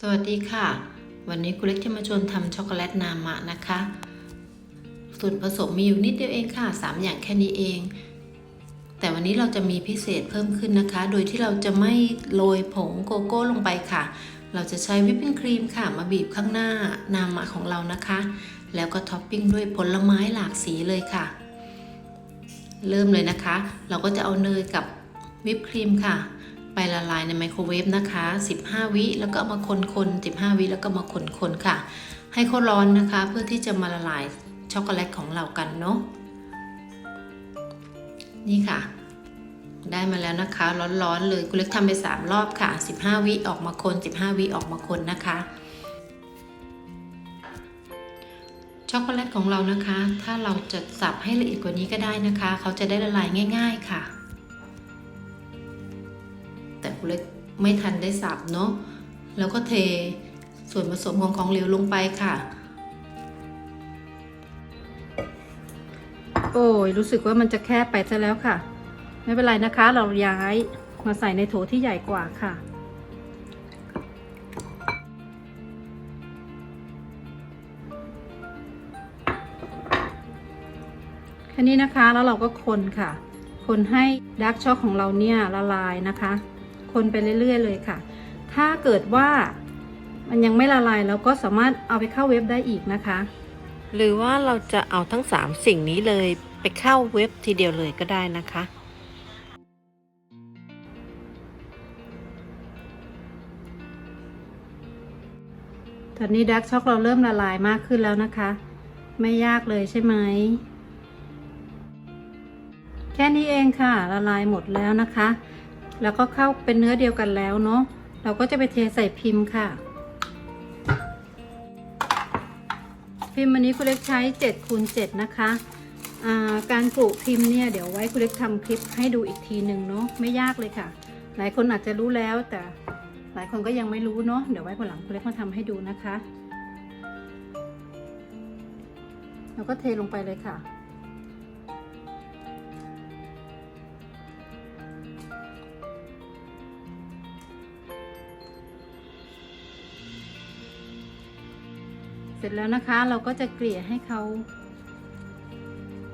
สวัสดีค่ะ วันนี้คุณเล็กจะมาชวนทำช็อกโกแลตนามะนะคะ ส่วนผสมมีอยู่นิดเดียวเองค่ะ 3 อย่างแค่นี้เอง แต่วันนี้เราจะมีพิเศษเพิ่มขึ้นนะคะ โดยที่เราจะไม่โรยผงโกโก้ลงไปค่ะ เราจะใช้วิปปิ้งครีมค่ะ มาบีบข้างหน้านามะของเรานะคะ แล้วก็ท็อปปิ้งด้วยผลไม้หลากสีเลยค่ะ เริ่มเลยนะคะ เราก็จะเอาเนยกับวิปครีมค่ะ ไปละลายในไมโครเวฟนะคะ 15 วิ แล้วก็เอามาคนๆ15 วิ แล้วก็มาคนๆค่ะ ให้เขาร้อนนะคะ เพื่อที่จะมาละลายช็อกโกแลตของเรากันเนาะ นี่ค่ะ ได้มาแล้วนะคะ ร้อนๆเลยคุณเล็กทำไป 3 รอบค่ะ 15 วิ ออกมาคน 15 วิ ออกมาคนนะคะช็อกโกแลตของเรานะคะ ถ้าเราจะสับให้ละเอียดกว่านี้ก็ได้นะคะ เขาจะได้ละลายง่าย ๆ ค่ะ แต่คุณเล็กไม่ทันได้สับเนาะแล้วก็เทส่วนผสมของของเหลวลงไปค่ะ โอ้ยรู้สึกว่ามันจะแคบไปซะแล้วค่ะ ไม่เป็นไรนะคะ เราย้ายมาใส่ในโถที่ใหญ่กว่าค่ะแค่นี้นะคะแล้วเราก็คนค่ะ คนให้ดาร์กช็อกของเราเนี่ยละลายนะคะ คนไปเรื่อย ๆ เลยค่ะ ถ้าเกิดว่ามันยังไม่ละลายเราก็สามารถเอาไปเข้าเว็บได้อีกนะคะ หรือว่าเราจะเอาทั้ง 3 สิ่งนี้เลยไปเข้าเว็บทีเดียวเลยก็ได้นะคะ ตอนนี้ดาร์กช็อกเราเริ่มละลายมากขึ้นแล้วนะคะ ไม่ยากเลยใช่ไหมแค่นี้เองค่ะ ละลายหมดแล้วนะคะ แล้วก็เข้าเป็นเนื้อเดียวกันแล้วเนาะเราก็จะไปเทใส่พิมพ์ค่ะ พิมพ์อันนี้คุณเล็กใช้7คูณ7นะคะาการกรุพิมพ์เนี่ยเดี๋ยวไว้คุณเล็กทำคลิปให้ดูอีกทีหนึ่งเนาะไม่ยากเลยค่ะ หลายคนอาจจะรู้แล้วแต่หลายคนก็ยังไม่รู้เนาะเดี๋ยวไว้คนหลังคุณเล็กมาทำให้ดูนะคะ แล้วก็เทลงไปเลยค่ะ เสร็จแล้วนะคะเราก็จะเกลี่ยให้เขา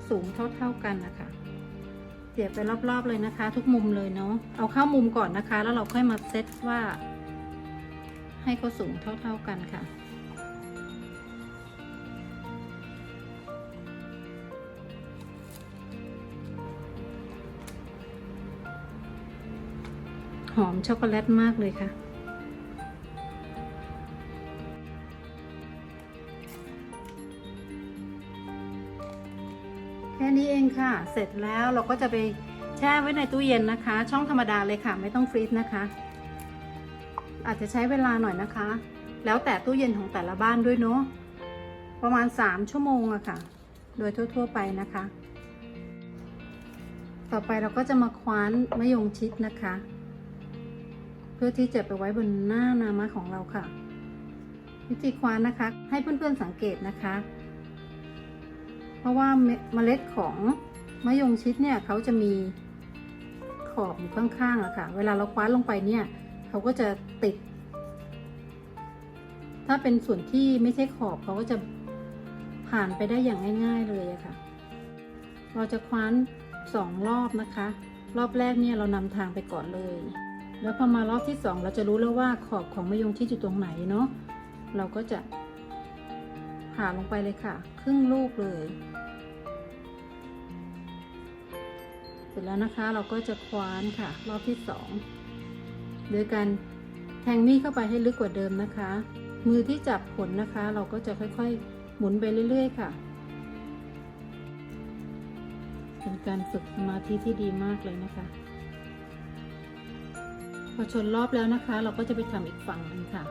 สูงเท่าๆกันนะคะเกลี่ยไปรอบๆเลยนะคะ ทุกมุมเลยเนาะเอาเข้ามุมก่อนนะคะ แล้วเราค่อยมาเซตว่า ให้เขาสูงเท่า ๆกันค่ะหอมช็อกโกแลตมากเลยค่ะ เสร็จแล้วเราก็จะไปแช่ไว้ในตู้เย็นนะคะ ช่องธรรมดาเลยค่ะ ไม่ต้องฟรีซนะคะ อาจจะใช้เวลาหน่อยนะคะ แล้วแต่ตู้เย็นของแต่ละบ้านด้วยเนาะประมาณ 3 ชั่วโมงอะค่ะ โดยทั่ว ๆ ไปนะคะ ต่อไปเราก็จะมาคว้านมะยงชิดนะคะ เพื่อที่จะไปไว้บนหน้านามะของเราค่ะ วิธีคว้านนะคะ ให้เพื่อนๆสังเกตนะคะ เพราะว่าเมเมล็ดของ มะยงชิดเนี่ยเขาจะมีขอบอยู่ข้างๆอะค่ะ เวลาเราคว้านลงไปเนี่ยเขาก็จะติด ถ้าเป็นส่วนที่ไม่ใช่ขอบเขาก็จะผ่านไปได้อย่างง่าย ๆเลยอะค่ะ เราจะคว้านสองรอบนะคะ รอบแรกเนี่ยเรานำทางไปก่อนเลย แล้วพอมารอบที่สองเราจะรู้แล้วว่าขอบของมะยงชิดอยู่ตรงไหนเนาะ เราก็จะผ่าลงไปเลยค่ะ ครึ่งลูกเลย เสร็จแล้วนะคะเราก็จะคว้านค่ะ รอบที่สองโดยการแทงมีดเข้าไปให้ลึกกว่าเดิมนะคะ มือที่จับผลนะคะ เราก็จะค่อยๆ หมุนไปเรื่อย ๆ ค่ะ เป็นการฝึกสมาธิที่ดีมากเลยนะคะ พอชนรอบแล้วนะคะ เราก็จะไปทำอีกฝั่งหนึงค่ะ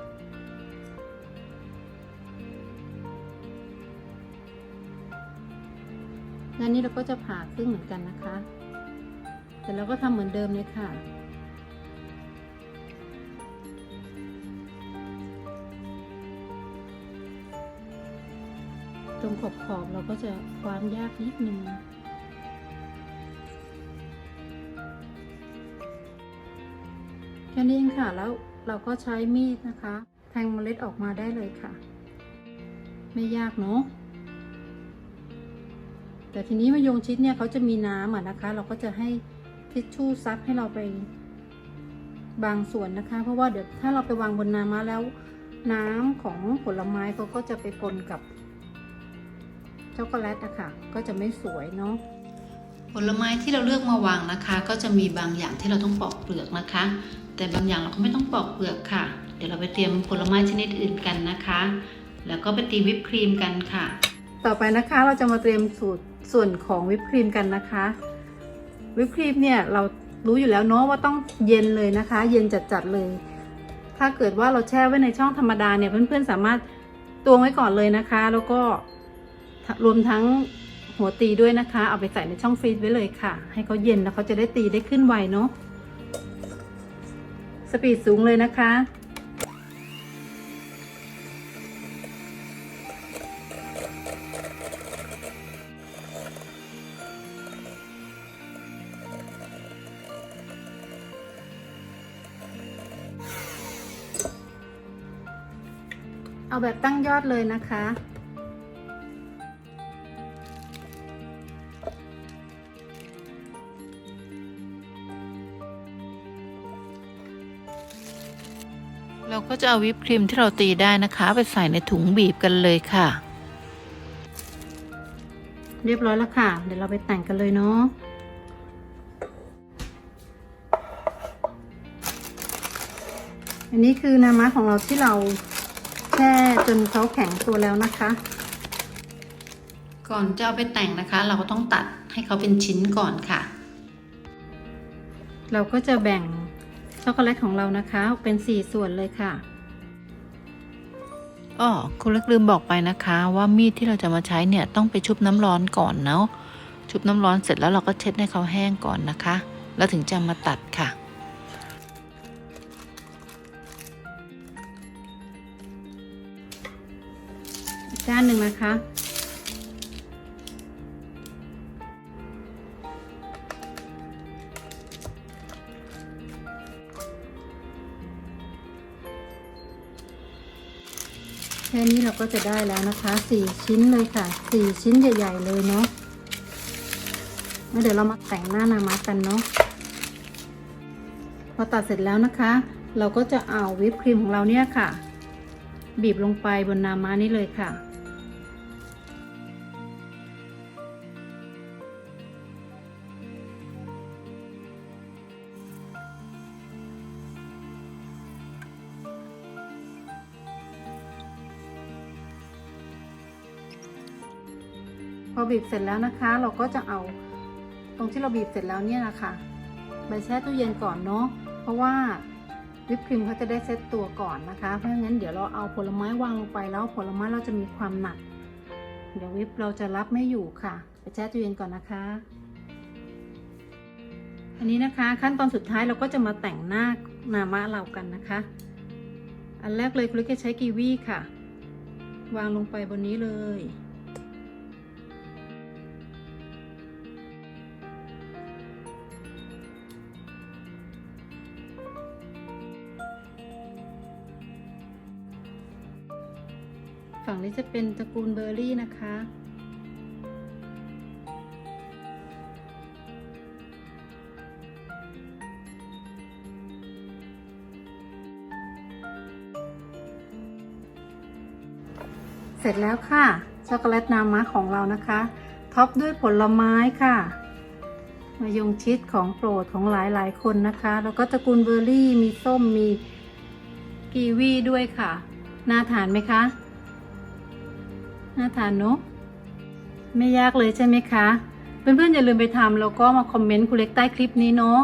งานนี้เราก็จะผ่าครึ่งเหมือนกันนะคะ แต่เราก็ทำเหมือนเดิมเลยค่ะตรงขอบขอบๆเราก็จะคว้านยากนิดนึง แค่นี้เองค่ะ แล้วเราก็ใช้มีดนะคะ แทงเมล็ดออกมาได้เลยค่ะ ไม่ยากเนาะ แต่ทีนี้มะยงชิดเนี่ยเขาจะมีน้ำอะนะคะ เราก็จะให้ ทิชชู่ซับให้เราไปบางส่วนนะคะ เพราะว่าเดี๋ยวถ้าเราไปวางบนน้ำมาแล้ว น้ำของผลไม้เขาก็จะไปปนกับช็อกโกแลตอะค่ะ ก็จะไม่สวยเนาะผลไม้ที่เราเลือกมาวางนะคะ ก็จะมีบางอย่างที่เราต้องปอกเปลือกนะคะ แต่บางอย่างเราก็ไม่ต้องปอกเปลือกค่ะ เดี๋ยวเราไปเตรียมผลไม้ชนิดอื่นกันนะคะ แล้วก็ไปตีวิปครีมกันค่ะ ต่อไปนะคะเราจะมาเตรียมสูตรส่วนของวิปครีมกันนะคะ วิปครีมเนี่ยเรารู้อยู่แล้วเนาะว่าต้องเย็นเลยนะคะ เย็นจัดๆเลย ถ้าเกิดว่าเราแช่ไว้ในช่องธรรมดาเนี่ยเพื่อนๆสามารถตวงไว้ก่อนเลยนะคะ แล้วก็รวมทั้งหัวตีด้วยนะคะ เอาไปใส่ในช่องฟรีซไว้เลยค่ะ ให้เขาเย็นแล้วเขาจะได้ตีได้ขึ้นไวเนาะสปีดสูงเลยนะคะ เอาแบบตั้งยอดเลยนะคะ เราก็จะเอาวิปครีมที่เราตีได้นะคะ ไปใส่ในถุงบีบกันเลยค่ะ เรียบร้อยแล้วค่ะ เดี๋ยวเราไปแต่งกันเลยเนาะอันนี้คือน้ำมะของเราที่เราแช่จนเขาแข็งตัวแล้วนะคะ ก่อนจะเอาไปแต่งนะคะ เราก็ต้องตัดให้เขาเป็นชิ้นก่อนค่ะ เราก็จะแบ่งช็อกโกแลตของเรานะคะออกเป็น 4 ส่วนเลยค่ะอ๋อคุณเล็กลืมบอกไปนะคะ ว่ามีดที่เราจะมาใช้เนี่ยต้องไปชุบน้ำร้อนก่อนเนาะชุบน้ำร้อนเสร็จแล้วเราก็เช็ดให้เขาแห้งก่อนนะคะ แล้วถึงจะมาตัดค่ะ ด้านหนึ่งนะคะ แค่นี้เราก็จะได้แล้วนะคะสี่ชิ้นเลยค่ะสี่ชิ้นใหญ่ ๆ เลยเนาะแล้วเดี๋ยวเรามาแต่งหน้านามากันเนาะพอตัดเสร็จแล้วนะคะ เราก็จะเอาวิปครีมของเราเนี่ยค่ะ บีบลงไปบนนามานี้เลยค่ะ อบีบเสร็จแล้วนะคะ เราก็จะเอาตรงที่เราบีบเสร็จแล้วเนี่ยนะคะไปแช่ตู้เย็นก่อนเนาะเพราะว่าวิปครีมเขาจะได้เซตตัวก่อนนะคะเพราะงั้นเดี๋ยวเราเอาผลไม้วางลงไปแล้วผลไม้เราจะมีความหนัก เดี๋ยววิปเราจะรับไม่อยู่ค่ะ ไปแช่ตู้เย็นก่อนนะคะ อันนี้นะคะขั้นตอนสุดท้ายเราก็จะมาแต่งหน้านามะเรากันนะคะ อันแรกเลยคุณล็กจะใช้กีวีค่ะ วางลงไปบนนี้เลย ฝั่งนี้จะเป็นตระกูลเบอร์รี่นะคะ เสร็จแล้วค่ะ ช็อกโกแลตนามะของเรานะคะ ท็อปด้วยผลไม้ค่ะมายงชิดของโปรดของหลายหลายๆคนนะคะ แล้วก็ตระกูลเบอร์รี่มีส้มมีกีวีด้วยค่ะ น่าทานไหมคะ น่าทานเนอะไม่ยากเลยใช่ไหมคะ เพื่อนๆอย่าลืมไปทำแล้วก็มาคอมเมนต์คุณเล็กใต้คลิปนี้เนาะ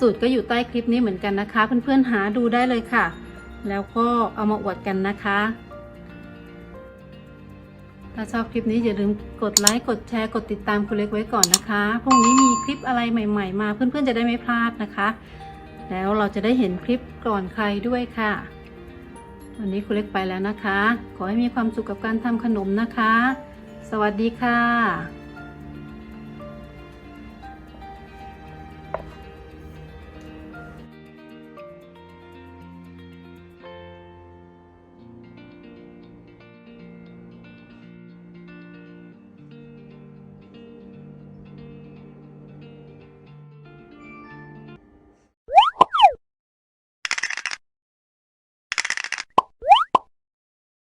สูตรก็อยู่ใต้คลิปนี้เหมือนกันนะคะ เพื่อนๆหาดูได้เลยค่ะ แล้วก็เอามาอวดกันนะคะ ถ้าชอบคลิปนี้อย่าลืมกดไลค์กดแชร์กดติดตามคุณเล็กไว้ก่อนนะคะพรุ่งนี้มีคลิปอะไรใหม่ ๆ มา เพื่อนๆจะได้ไม่พลาดนะคะ แล้วเราจะได้เห็นคลิปก่อนใครด้วยค่ะ วันนี้คุณเล็กไปแล้วนะคะ ขอให้มีความสุขกับการทำขนมนะคะ สวัสดีค่ะ